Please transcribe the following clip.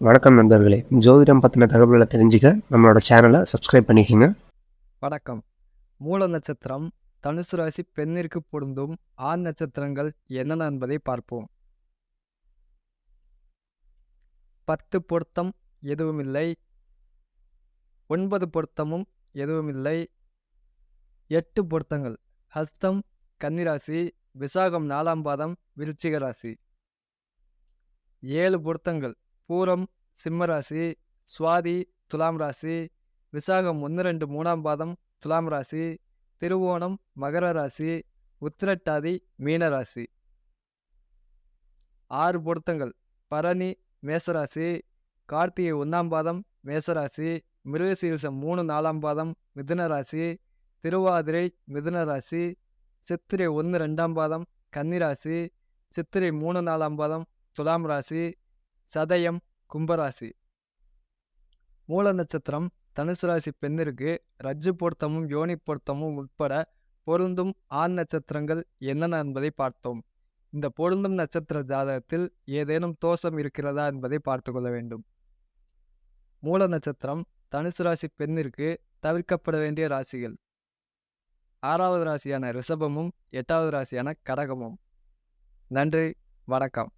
வணக்கம் நண்பர்களே. ஜோதிடம் பற்றின தகவல்களை தெரிஞ்சுக்க நம்மளோட சேனலை சப்ஸ்கிரைப் பண்ணிக்கோங்க. வணக்கம். மூல நட்சத்திரம் தனுசு ராசி பெண்ணிற்கு பொருந்தும் ஆண் நட்சத்திரங்கள் என்னென்ன என்பதை பார்ப்போம். பத்து பொருத்தம் எதுவுமில்லை ஒன்பது பொருத்தமும் எதுவுமில்லை எட்டு பொருத்தங்கள். ஹஸ்தம் கன்னிராசி விசாகம் நாலாம் பாதம் விருச்சிக ராசி. ஏழு பொருத்தங்கள். பூரம் சிம்மராசி சுவாதி துலாம் ராசி விசாகம் ஒன்று ரெண்டு மூணாம் பாதம் துலாம் ராசி திருவோணம் மகர ராசி உத்திரட்டாதி மீனராசி ஆறு பொருத்தங்கள். பரணி மேசராசி கார்த்திகை ஒன்றாம் பாதம் மேசராசி மிருகசீரிசம் மூணு நாலாம் பாதம் மிதுன ராசி திருவாதிரை மிதுன ராசி சித்திரை ஒன்று ரெண்டாம் பாதம் கன்னிராசி சித்திரை மூணு நாலாம் பாதம் துலாம் ராசி சதயம் கும்பராசி. மூல நட்சத்திரம் தனுசு ராசி பெண்ணிற்கு ரஜ்ஜு பொருத்தமும் யோனி பொருத்தமும் உட்பட பொருந்தும் ஆண் நட்சத்திரங்கள் என்னென்ன என்பதை பார்த்தோம். இந்த பொருந்தும் நட்சத்திர ஜாதகத்தில் ஏதேனும் தோஷம் இருக்கிறதா என்பதை பார்த்து கொள்ள வேண்டும். மூல நட்சத்திரம் தனுசு ராசி பெண்ணிற்கு தவிர்க்கப்பட வேண்டிய ராசிகள். ஆறாவது ராசியான ரிஷபமும் எட்டாவது ராசியான கடகமும். நன்றி வணக்கம்.